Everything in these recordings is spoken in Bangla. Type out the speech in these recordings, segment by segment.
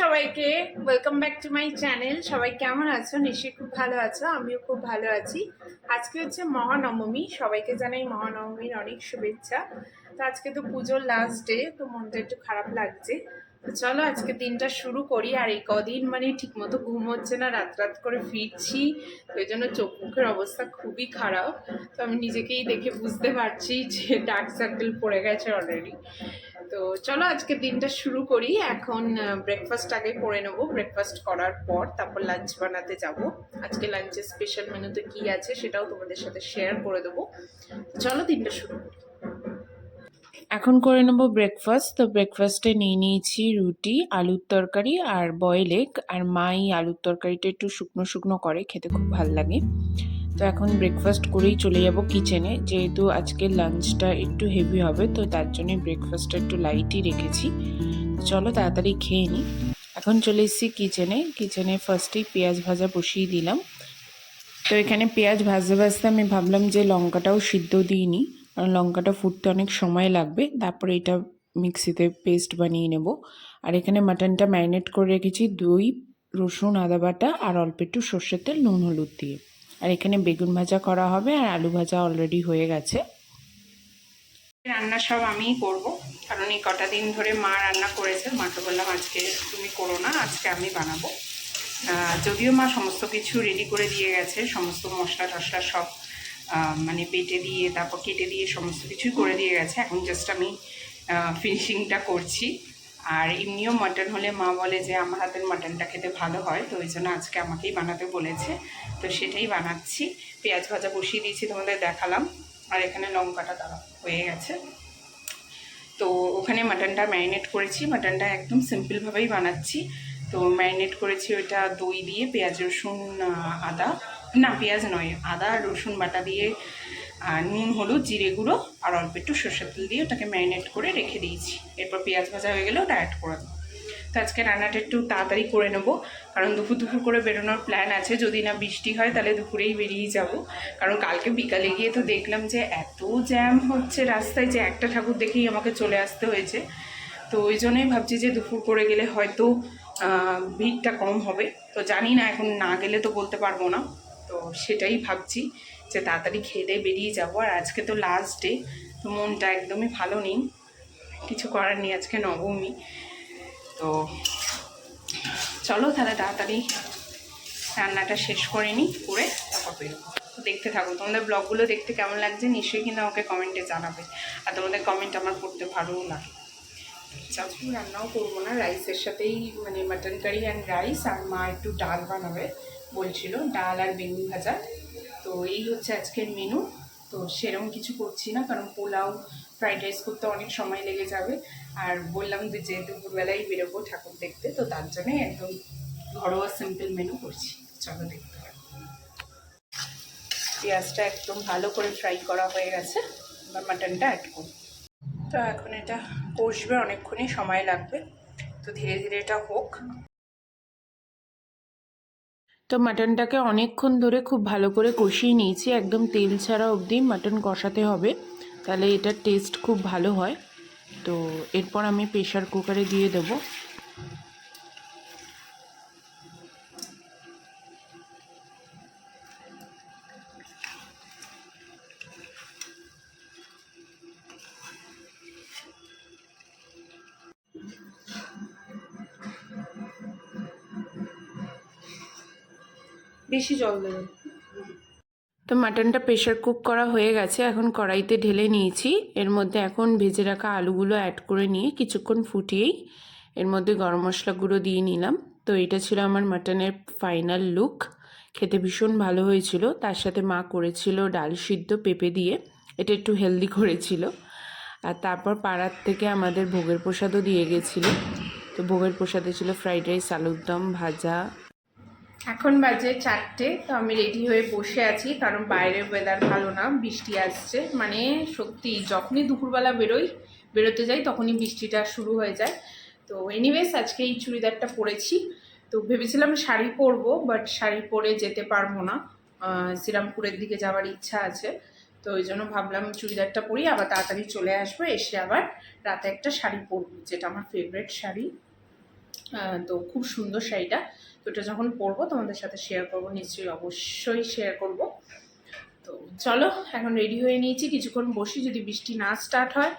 সবাইকে welcome back to my channel সবাই কেমন আছো? নিশ্চয়ই খুব ভালো আছো, আমিও খুব ভালো আছি। আজকে হচ্ছে মহানবমী, সবাইকে জানাই মহানবমীর অনেক শুভেচ্ছা। তো আজকে তো পুজোর লাস্ট ডে তো মনটা একটু খারাপ লাগছে। তো চলো আজকে দিনটা শুরু করি আর এই কদিন মানে ঠিকমতো ঘুম হচ্ছে না, রাত রাত করে ফিরছি, তো এই জন্য চোখ মুখের অবস্থা খুবই খারাপ। তো আমি নিজেকেই দেখে বুঝতে পারছি যে ডার্ক সার্কেল পড়ে গেছে অলরেডি তো চলো আজকে দিনটা শুরু করি। এখন ব্রেকফাস্ট আগে করে নেব। ব্রেকফাস্ট করার পর তারপর লাঞ্চ বানাতে যাব। আজকে লাঞ্চের স্পেশাল মেনুতে কি আছে সেটাও তোমাদের সাথে শেয়ার করে দেবো। চলো দিনটা শুরু করি। এখন করে নেব ব্রেকফাস্ট তো ব্রেকফাস্টে নিয়ে নিয়েছি রুটি, আলুর তরকারি আর বয়েল এগ আর মা এই আলুর তরকারিটা একটু শুকনো শুকনো করে, খেতে খুব ভালো লাগে। তো এখন ব্রেকফাস্ট করেই চলে যাব কিচেনে যেহেতু আজকে লাঞ্চটা একটু হেভি হবে, তো তার জন্য ব্রেকফাস্টটা একটু লাইটই রেখেছি। চলো তাড়াতাড়ি খেয়ে নিই এখন চলে এসেছি কিচেনে কিচেনে ফার্স্টেই পেঁয়াজ ভাজা বসিয়ে দিলাম। তো এখানে পেঁয়াজ ভাজতে ভাজতে আমি ভাবলাম যে লঙ্কাটাও সিদ্ধ দিইনি কারণ লঙ্কাটা ফুটতে অনেক সময় লাগবে, তারপরে এটা মিক্সিতে পেস্ট বানিয়ে নেব। আর এখানে মাটনটা ম্যারিনেট করে রেখেছি দই রসুন, আদা বাটা আর অল্প একটু সর্ষের তেল, নুন, হলুদ দিয়ে। আর এখানে বেগুন ভাজা করা হবে আর আলু ভাজা অলরেডি হয়ে গেছে। রান্না সব আমিই করব, কারণ এই কটা দিন ধরে মা রান্না করেছে। মাকে বললাম আজকে তুমি করো না, আজকে আমি বানাবো। যদিও মা সমস্ত কিছু রেডি করে দিয়ে গেছে, সমস্ত মশলা টশলা সব মানে বেটে দিয়ে, তারপর কেটে দিয়ে সমস্ত কিছুই করে দিয়ে গেছে। এখন জাস্ট আমি ফিনিশিংটা করছি। আর এমনিও মাটন হলে মা বলে যে, আমার হাতের মাটনটা খেতে ভালো হয়। তো ওই জন্য আজকে আমাকেই বানাতে বলেছে। তো সেটাই বানাচ্ছি। পেঁয়াজ ভাজা বসিয়ে দিয়েছি তোমাদের দেখালাম। আর এখানে লঙ্কাটা দাঁড়া হয়ে গেছে। তো ওখানে মাটনটা ম্যারিনেট করেছি। মাটনটা একদম সিম্পলভাবেই বানাচ্ছি। তো ম্যারিনেট করেছি ওটা দই দিয়ে, পেঁয়াজ, রসুন আদা। না পেঁয়াজ নয় আদা রসুন বাটা দিয়ে আহ, নুন হলুদ জিরে গুঁড়ো আর অল্প একটু সর্ষের তেল দিয়ে ওটাকে ম্যারিনেট করে রেখে দিয়েছি। এরপর পেঁয়াজ ভাজা হয়ে গেলে ওটা অ্যাড করে দেবো। তো আজকে রান্নাটা একটু তাড়াতাড়ি করে নেব কারণ দুপুর দুপুর করে বেরোনোর প্ল্যান আছে। যদি না বৃষ্টি হয় তাহলে দুপুরেই বেরিয়ে যাব। কারণ কালকে বিকালে গিয়ে তো দেখলাম যে এত জ্যাম হচ্ছে রাস্তায় যে একটা ঠাকুর দেখেই আমাকে চলে আসতে হয়েছে। তো ওই জন্যই ভাবছি যে দুপুর করে গেলে হয়তো ভিড়টা কম হবে। তো জানি না এখন না গেলে তো বলতে পারব না। তো সেটাই ভাবছি যে তাড়াতাড়ি খেয়ে দিয়ে বেরিয়ে যাব। আর আজকে তো লাস্ট ডে তো মনটা একদমই ভালো নেই। কিছু করার নেই আজকে নবমী। তো চলো তাহলে তাড়াতাড়ি রান্নাটা শেষ করে নিই, করে তারপর বেরোবো। দেখতে থাকো, তোমাদের ব্লগগুলো দেখতে কেমন লাগছে নিশ্চয়ই কিন্তু আমাকে কমেন্টে জানাবে। আর তোমাদের কমেন্ট আমার পড়তে ভালোও লাগে। চাচু, রান্নাও করব না রাইসের সাথেই মানে মাটন কারি অ্যান্ড রাইস আর মা একটু ডাল বানাবে। বলছিল, ডাল আর বেগুন ভাজা। তো এই হচ্ছে আজকের মেনু তো সেরকম কিছু করছি না, কারণ পোলাও ফ্রাইড রাইস করতে অনেক সময় লেগে যাবে। আর বললাম যে যে দুপুরবেলায় বেরোবো ঠাকুর দেখতে, তো তার জন্যে একদম ঘরোয়া সিম্পল মেনু করছি। চলো দেখতে পেঁয়াজটা একদম ভালো করে ফ্রাই করা হয়ে গেছে। বা মাটনটা অ্যাড করব। তো এখন এটা কষবে, অনেকক্ষণই সময় লাগবে। তো ধীরে ধীরে এটা হোক। তো মাটনটাকে অনেকক্ষণ ধরে খুব ভালো করে কষিয়ে নিয়েছি। একদম তেল ছাড়া অবধি মাটন কষাতে হবে। তাহলে এটার টেস্ট খুব ভালো হয়। তো এরপর আমি প্রেশার কুকারে দিয়ে দেবো। বেশি জল দেবেন তো মাটনটা প্রেশার কুক করা হয়ে গেছে, এখন কড়াইতে ঢেলে নিয়েছি। এর মধ্যে এখন ভেজে রাখা আলুগুলো অ্যাড করে নিয়ে কিছুক্ষণ ফুটিয়েই এর মধ্যে গরম মশলা গুঁড়ো দিয়ে নিলাম। তো এটা ছিল আমার মাটনের ফাইনাল লুক খেতে ভীষণ ভালো হয়েছিল। তার সাথে মা করেছিল ডাল সিদ্ধ পেঁপে দিয়ে। এটা একটু হেলদি করেছিল। আর তারপর পাড়ার থেকে আমাদের ভোগের প্রসাদও দিয়ে গেছিল। তো ভোগের প্রসাদে ছিল ফ্রাইড রাইস আলুর দম ভাজা এখন বাজে চারটে, তো আমি রেডি হয়ে বসে আছি, কারণ বাইরের ওয়েদার ভালো না, বৃষ্টি আসছে। মানে সত্যি, যখনই দুপুরবেলা বেরোই, বেরোতে যাই, তখনই বৃষ্টিটা শুরু হয়ে যায়। তো এনিওয়েজ আজকে এই চুড়িদারটা পরেছি। তো ভেবেছিলাম শাড়ি পরবো বাট শাড়ি পরে যেতে পারব না। শ্রীরামপুরের দিকে যাওয়ার ইচ্ছা আছে। তো ওই জন্য ভাবলাম চুড়িদারটা পরি, আবার তাড়াতাড়ি চলে আসব, এসে আবার রাতে একটা শাড়ি পরবো, যেটা আমার ফেভারিট শাড়ি। তো খুব সুন্দর শাড়িটা। তো এটা যখন পরবো, তোমাদের সাথে শেয়ার করব, নিশ্চয়ই অবশ্যই শেয়ার করব। তো চলো, এখন রেডি হয়ে নিয়েছি। কিছুক্ষণ বসি, যদি বৃষ্টি না স্টার্ট হয়,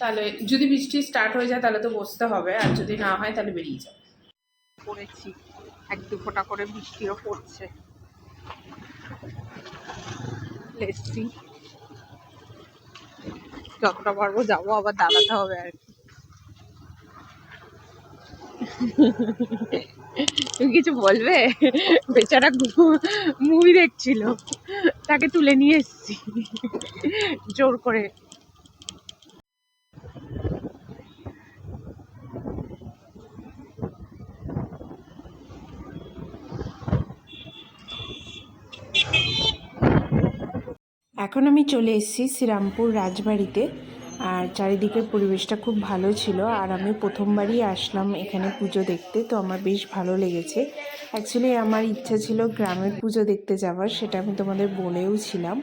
তাহলে যদি বৃষ্টি স্টার্ট হয়ে যায়, তাহলে তো বসতে হবে। আর যদি না হয়, তাহলে বেরিয়ে যাব পড়েছি। এক দু ফোঁটা করে বৃষ্টিও পড়ছে। যতটা পারব যাব, আবার দাঁড়াতে হবে আর কি। তুমি কিছু বলবে? বেচারা মুভি দেখছিল। তাকে তুলে নিয়ে এসেছি। জোর করে। এখন আমি চলে এসেছি শ্রীরামপুর রাজবাড়িতে। আর চারিদিকের পরিবেশটা খুব ভালো ছিল। আর আমি প্রথমবারই আসলাম এখানে পুজো দেখতে, তো আমার বেশ ভালো লেগেছে। অ্যাকচুয়ালি আমার ইচ্ছা ছিল গ্রামের পুজো দেখতে যাওয়ার, সেটা আমি তোমাদের বলেও ছিলাম।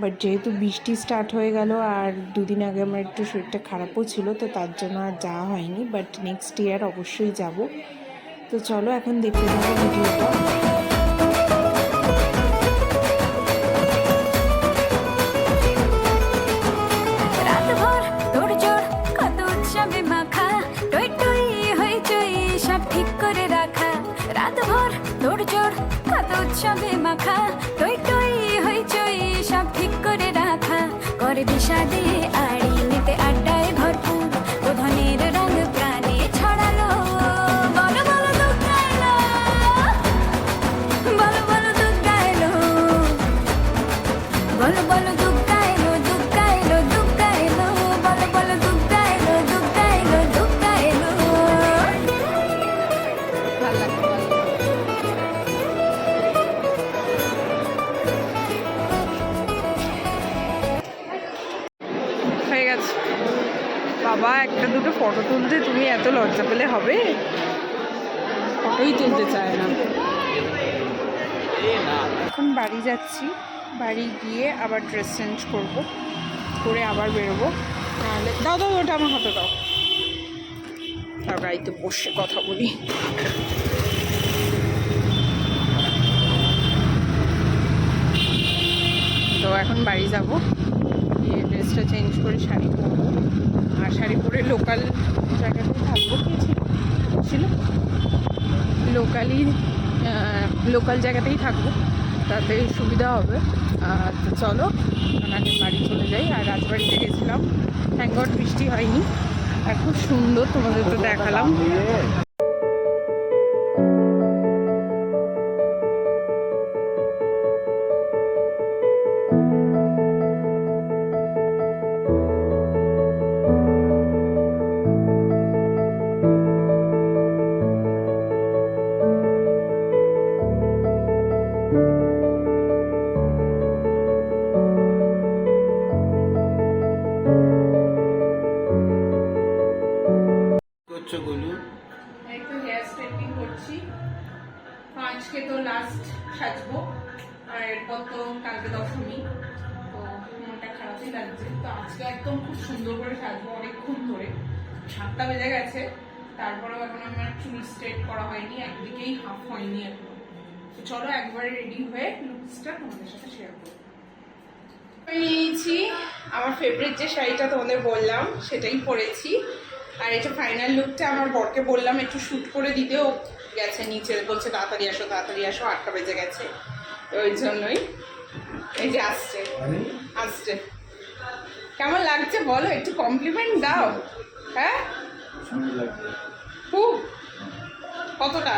বাট যেহেতু বৃষ্টি স্টার্ট হয়ে গেল আর দুদিন আগে আমার একটু শরীরটা খারাপও ছিল, তো তার জন্য আর যাওয়া হয়নি। বাট নেক্সট ইয়ার অবশ্যই যাব। তো চলো এখন দেখতে যাব ভিডিওটা। করে বিষাদে বাবা, একটা দুটো ফটো তুলতে তুমি এত লজ্জা পেলে হবে? ফটোই তুলতে চায় না। এখন বাড়ি যাচ্ছি। বাড়ি গিয়ে আবার ড্রেস চেঞ্জ করব, করে আবার বেরোবো। তাহলে দাও দাও, ওটা আমার হাতে দাও। আর বাড়িতে বসে কথা বলি। তো এখন বাড়ি যাব। ড্রেসটা চেঞ্জ করে শাড়ি পরবো। আর শাড়ি পরে লোকাল জায়গাতেই থাকব। কি ছিল? লোকালি লোকাল জায়গাতেই থাকব। তাতে সুবিধা হবে। তো চলো ওনাকে বাড়ি চলে যাই। আর রাজবাড়িতে গেছিলাম। থ্যাংক বৃষ্টি হয়নি। আর খুব সুন্দর তোমাদের তো দেখালাম। করছ গোলু? তো হেয়ার স্ট্রেটনিং করছি। আজকে তো লাস্ট সাজবো। আর এরপর তো কালকে দশমী। তো মনটা খারাপই লাগছে। তো আজকে একদম খুব সুন্দর করে সাজবো অনেকক্ষণ ধরে। সাতটা বেজে গেছে। তারপরেও এখন আমার চুল স্ট্রেট করা হয়নি। একদিকেই হাফ হয়নি এখন। তো চলো একবারে রেডি হয়ে লুকসটা তোমাদের সাথে শেয়ার করব। নিয়েছি। আমার ফেভারিট যে শাড়িটা তোমাদের বললাম, সেটাই পরেছি। আর এটা ফাইনাল লুকটা আমার বরকে বললাম একটু শ্যুট করে দিতেও গেছে নিচে বলছে তাড়াতাড়ি আসো তাড়াতাড়ি আসো আটটা বেজে গেছে। তো ওই জন্যই এই যে আসছে। আসছে। কেমন লাগছে বলো একটু কমপ্লিমেন্ট দাও। হ্যাঁ? খুব। কতটা?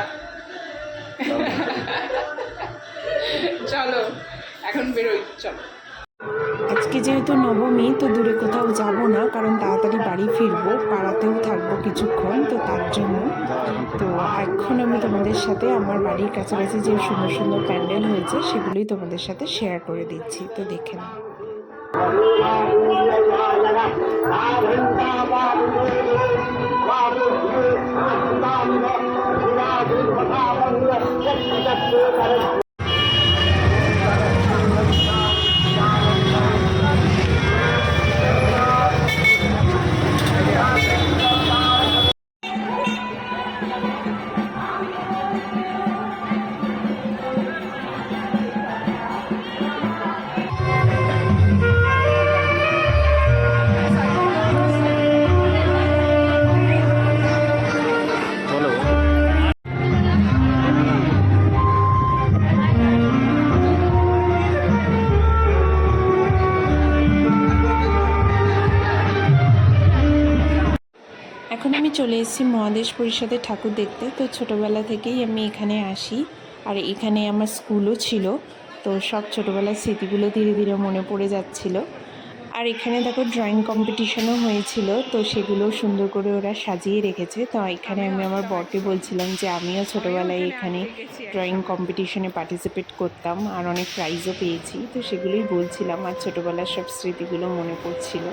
চলো এখন বেরোই চলো। আজকে যেহেতু নবমী তো দূরে কোথাও যাব না কারণ তাড়াতাড়ি বাড়ি ফিরবো পাড়াতেও থাকব কিছুক্ষণ তো তার জন্য তো এখন আমি তোমাদের সাথে আমার বাড়ির কাছাকাছি যে সুন্দর সুন্দর প্যান্ডেল হয়েছে সেগুলোই তোমাদের সাথে শেয়ার করে দিচ্ছি তো দেখে নাও এসেছি মহাদেশ পরিষদে ঠাকুর দেখতে। তো ছোটোবেলা থেকেই আমি এখানে আসি। আর এখানে আমার স্কুলও ছিল। তো সব ছোটোবেলার স্মৃতিগুলো ধীরে ধীরে মনে পড়ে যাচ্ছিল। আর এখানে দেখো ড্রয়িং কম্পিটিশনও হয়েছিল। তো সেগুলো সুন্দর করে ওরা সাজিয়ে রেখেছে। তো এখানে আমি আমার বরকে বলছিলাম যে আমিও ছোটোবেলায় এখানে ড্রয়িং কম্পিটিশনে পার্টিসিপেট করতাম। আর অনেক প্রাইজও পেয়েছি। তো সেগুলোই বলছিলাম। আর ছোটোবেলার সব স্মৃতিগুলো মনে পড়ছিল।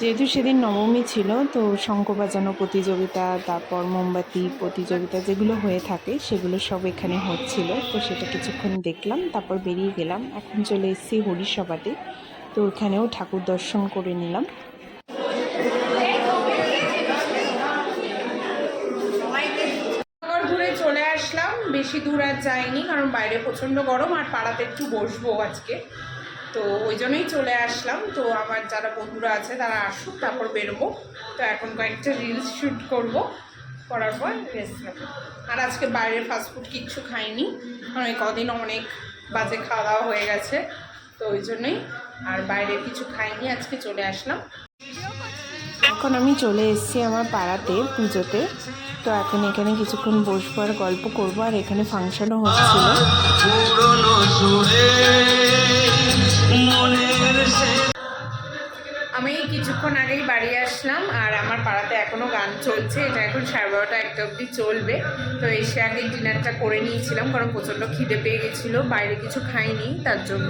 যেহেতু সেদিন নবমী ছিল, তো শঙ্খ বাজানো প্রতিযোগিতা, তারপর মোমবাতি প্রতিযোগিতা যেগুলো হয়ে থাকে, সেগুলো সব এখানে হচ্ছিল। তো সেটা কিছুক্ষণ দেখলাম, তারপর বেরিয়ে গেলাম। এখন চলে এসেছি হরিসভাতে। তো ওখানেও ঠাকুর দর্শন করে নিলাম। চলে আসলাম। বেশি দূর আর যাইনি, কারণ বাইরে প্রচণ্ড গরম, আর পাড়াতে একটু বসবো আজকে। তো ওই জন্যই চলে আসলাম। তো আমার যারা বন্ধুরা আছে, তারা আসুক, তারপর বেরোবো। তো এখন কয়েকটা রিলস শ্যুট করব। করার পর রেস্ট আর আজকে বাইরে ফাস্টফুড কিচ্ছু খাইনি। কারণ এই কদিন অনেক বাজে খাওয়া দাওয়া হয়ে গেছে। তো ওই জন্যই আর বাইরে কিছু খাইনি, আজকে চলে আসলাম। এখন আমি চলে এসেছি আমার পাড়াতে পুজোতে। তো এখন এখানে কিছুক্ষণ বসবো আর গল্প করব। আর এখানে ফাংশনও হচ্ছিল। আমি কিছুক্ষণ আগেই বাড়ি আসলাম আর আমার পাড়াতে এখনও গান চলছে। এটা এখন সাড়ে বারোটা একটা অবধি চলবে। তো এসে আগে ডিনারটা করে নিয়েছিলাম, কারণ প্রচণ্ড খিদে পেয়ে গেছিল। বাইরে কিছু খাইনি তার জন্য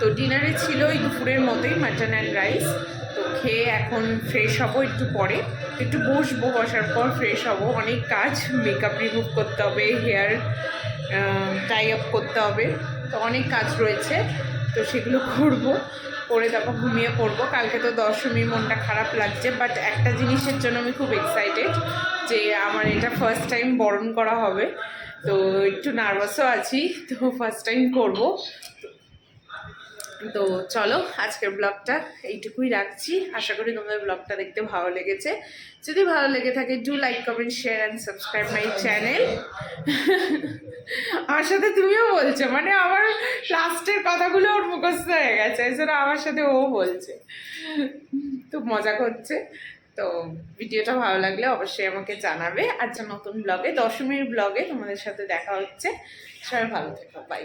তো ডিনারে ছিল ওই দুপুরের মতোই মাটন অ্যান্ড রাইস তো খেয়ে এখন ফ্রেশ হব একটু পরে। একটু বসবো, বসার পর ফ্রেশ হব। অনেক কাজ মেকআপ রিমুভ করতে হবে হেয়ার টাই আপ করতে হবে। তো অনেক কাজ রয়েছে। তো সেগুলো করব করে তারপর ঘুমিয়ে পড়ব। কালকে তো দশমীর মনটা খারাপ লাগছে বাট একটা জিনিসের জন্য আমি খুব এক্সাইটেড যে আমার এটা ফার্স্ট টাইম বরণ করা হবে। তো একটু নার্ভাসও আছি, তো ফার্স্ট টাইম করব। তো চলো, আজকের ব্লগটা এইটুকুই রাখছি। আশা করি তোমাদের ব্লগটা দেখতে ভালো লেগেছে। যদি ভালো লেগে থাকে do like comment share and subscribe my channel আমার সাথে তুমিও বলছো মানে আমার লাস্টের কথাগুলো ওর মুখস্থ হয়ে গেছে এছাড়া আমার সাথে ও বলছে। তো মজা করছে। তো ভিডিওটা ভালো লাগলে অবশ্যই আমাকে জানাবে। আর যে নতুন ব্লগে, দশমীর ব্লগে তোমাদের সাথে দেখা হচ্ছে। সবাই ভালো থেকো বাই